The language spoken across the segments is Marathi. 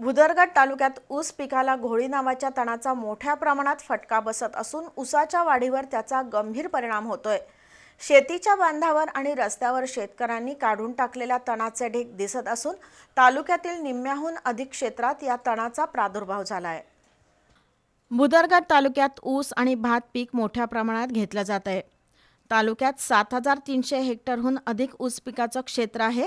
भुदरगड तालुक्यात ऊस पिकाला घोळी नावाच्या तणाचा मोठ्या प्रमाणात फटका बसत असून ऊसाच्या वाढीवर त्याचा गंभीर परिणाम होतोय. शेतीच्या बांधावर आणि रस्त्यावर शेतकऱ्यांनी काढून टाकलेल्या तणाचे ढीग दिसत असून तालुक्यातील निम्म्याहून अधिक क्षेत्रात या तणाचा प्रादुर्भाव झाला आहे भुदरगड तालुक्यात ऊस आणि भात पीक मोठ्या प्रमाणात घेतलं जात आहे तालुक्यात सात हजार तीनशे हेक्टरहून अधिक ऊस पिकाचं क्षेत्र आहे.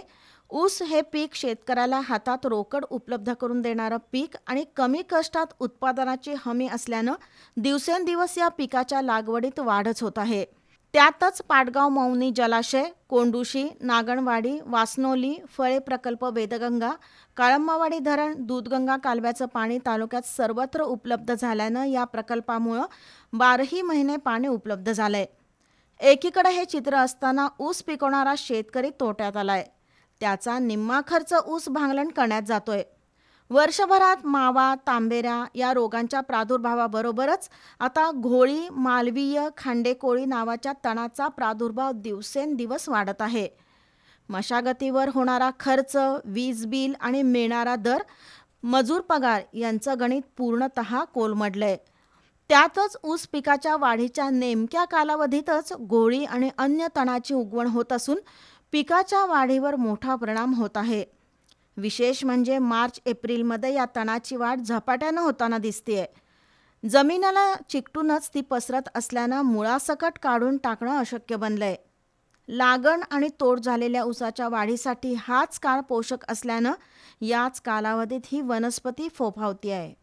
ऊस हे पीक शेतकऱ्याला हातात रोकड उपलब्ध करून देणारं पीक आणि कमी कष्टात उत्पादनाची हमी असल्यानं दिवसेंदिवस या पिकाच्या लागवडीत वाढच होत आहे. त्यातच पाटगाव मौनी जलाशय कोंडुशी नागणवाडी वासनोली फळे प्रकल्प वेदगंगा काळंबावाडी धरण दूधगंगा कालव्याचं पाणी तालुक्यात सर्वत्र उपलब्ध झाल्यानं या प्रकल्पामुळं बाराही महिने पाणी उपलब्ध झालंय. एकीकडे हे चित्र असताना ऊस पिकवणारा शेतकरी तोट्यात आलाय. त्याचा निम्मा खर्च ऊस भांगलण करण्यात जातोय. वर्षभरात मावा तांबेऱ्या या रोगांच्या प्रादुर्भावाबरोबरच आता घोळी मालवीय खांडेकोळी नावाच्या तणाचा प्रादुर्भाव दिवसेंदिवस वाढत आहे. मशागतीवर होणारा खर्च वीज बिल आणि मिळणारा दर मजूर पगार यांचं गणित पूर्णतः कोलमडलंय. त्यातच ऊस पिकाच्या वाढीच्या नेमक्या कालावधीतच गोळी आणि अन्य तणाची उगवण होत असून पिकाच्या वाढीवर मोठा परिणाम होत आहे. विशेष म्हणजे मार्च एप्रिलमध्ये या तणाची वाढ झपाट्यानं होताना दिसते जमिनीला चिकटूनच ती पसरत असल्यानं मुळासकट काढून टाकणं अशक्य बनलंय. लागण आणि तोड झालेल्या ऊसाच्या वाढीसाठी हाच काळ पोषक असल्यानं याच कालावधीत ही वनस्पती फोफावती आहे